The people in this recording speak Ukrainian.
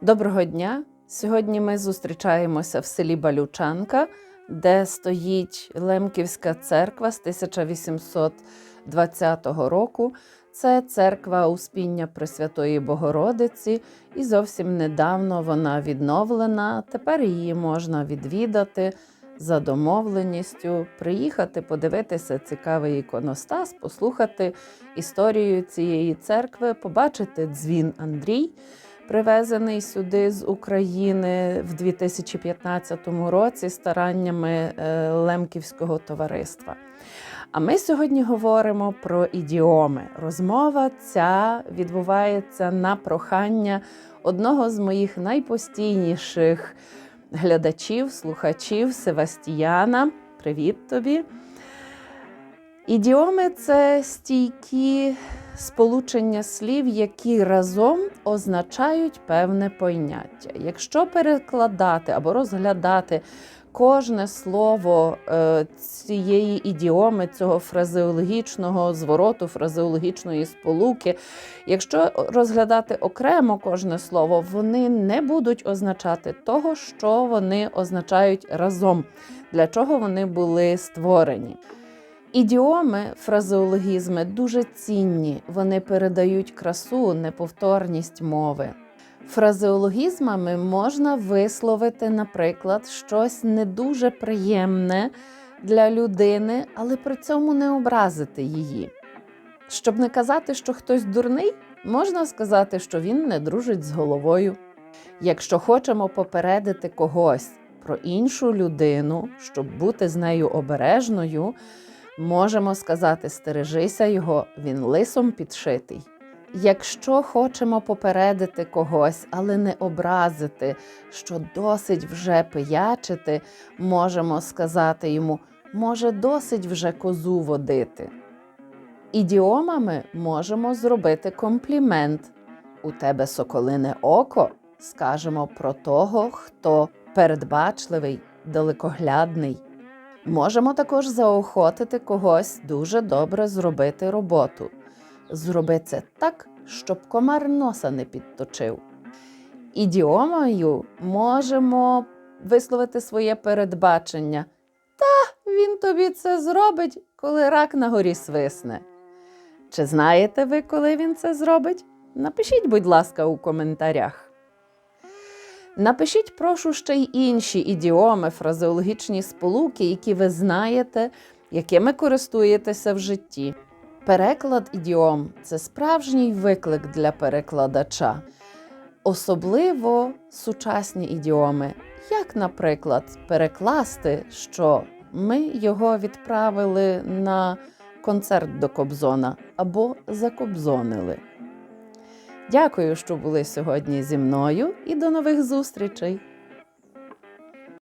Доброго дня! Сьогодні ми зустрічаємося в селі Балючанка, де стоїть Лемківська церква з 1820 року. Це церква Успіння Пресвятої Богородиці, і зовсім недавно вона відновлена. Тепер її можна відвідати за домовленістю, приїхати, подивитися цікавий іконостас, послухати історію цієї церкви, побачити дзвін Андрій привезений сюди з України в 2015 році стараннями е, Лемківського товариства. А ми сьогодні говоримо про ідіоми. Розмова ця відбувається на прохання одного з моїх найпостійніших глядачів, слухачів Севастіяна. Привіт тобі! Ідіоми це стійкі сполучення слів, які разом означають певне поняття. Якщо перекладати або розглядати кожне слово е, цієї ідіоми, цього фразеологічного звороту, фразеологічної сполуки, якщо розглядати окремо кожне слово, вони не будуть означати того, що вони означають разом, для чого вони були створені. Ідіоми, фразеологізми дуже цінні, вони передають красу, неповторність мови. Фразеологізмами можна висловити, наприклад, щось не дуже приємне для людини, але при цьому не образити її. Щоб не казати, що хтось дурний, можна сказати, що він не дружить з головою. Якщо хочемо попередити когось про іншу людину, щоб бути з нею обережною, можемо сказати: стережися його, він лисом підшитий. Якщо хочемо попередити когось, але не образити, що досить вже пиячити, можемо сказати йому, може, досить вже козу водити. Ідіомами можемо зробити комплімент. У тебе соколине око скажемо про того, хто передбачливий, далекоглядний. Можемо також заохотити когось дуже добре зробити роботу. Зроби це так, щоб комар носа не підточив. Ідіомою можемо висловити своє передбачення. Та він тобі це зробить, коли рак на горі свисне. Чи знаєте ви, коли він це зробить? Напишіть, будь ласка, у коментарях. Напишіть, прошу, ще й інші ідіоми, фразеологічні сполуки, які ви знаєте, якими користуєтеся в житті. Переклад ідіом це справжній виклик для перекладача, особливо сучасні ідіоми, як, наприклад, перекласти, що ми його відправили на концерт до Кобзона або закобзонили. Дякую, що були сьогодні зі мною, і до нових зустрічей!